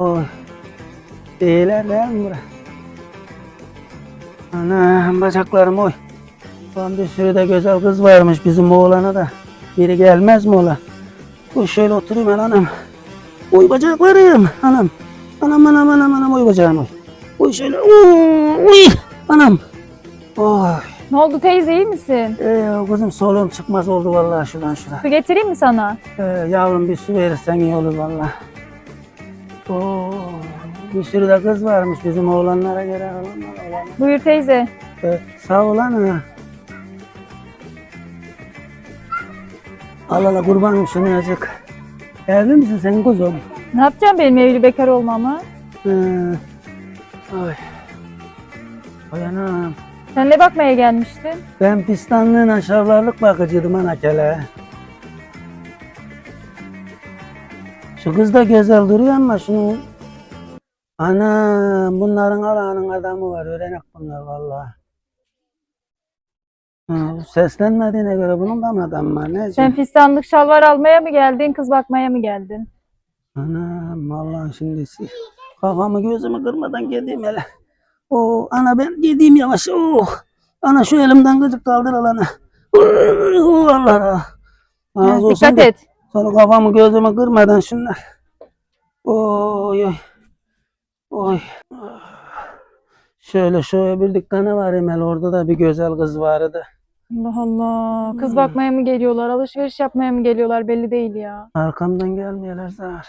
Oy. Değiller değil mi bura? Ana bacaklarım oy. Ulan bir sürü de güzel kız varmış bizim oğlana da. Biri gelmez mi ola? Oy şöyle oturayım ben anam. Oy bacaklarım anam. Anam anam anam anam oy bacağım oy. Oy şöyle oy, anam. Oy. Ne oldu teyze iyi misin? Ee, kızım soluğum çıkmaz oldu vallahi şuradan şuraya. Su getireyim mi sana? Ee, yavrum bir su verirsen iyi olur vallahi. Oo, bir sürü de kız varmış bizim oğlanlara göre. Oğlanlar, oğlanlar. Buyur teyze. Ee, sağ ol ana. Al al kurbanım şunu yazık. Evli misin sen kuzum? Ne yapacağım benim evli bekar olmamı? Ee, ay. Ay anam. Sen ne bakmaya gelmiştin? Ben pistanlığın aşağılarlık bakıcıydım anakele. Şu kız da güzel duruyor ama şunu... Ana bunların alanın adamı var. Öğrenek bunlar vallahi. Ha, seslenmediğine göre bunun da mı adam var? Ne? Sen fistanlık şalvar almaya mı geldin, kız bakmaya mı geldin? Anam vallahi şimdi si- kafamı gözümü kırmadan gideyim hele. Oo, ana ben gideyim yavaş. Oh. Ana şu elimden gıcık kaldır al ana. Oh, Allah Allah. Ha, Ağzı olsun dikkat da et. Sonra kafamı gözümü kırmadan şunlar. Oy oy. Oy. Şöyle şu öbür dükkana var Emel orada da bir güzel kız vardı. Allah Allah. Kız Hmm. bakmaya mı geliyorlar, alışveriş yapmaya mı geliyorlar belli değil ya. Arkamdan gelmiyorlar zar.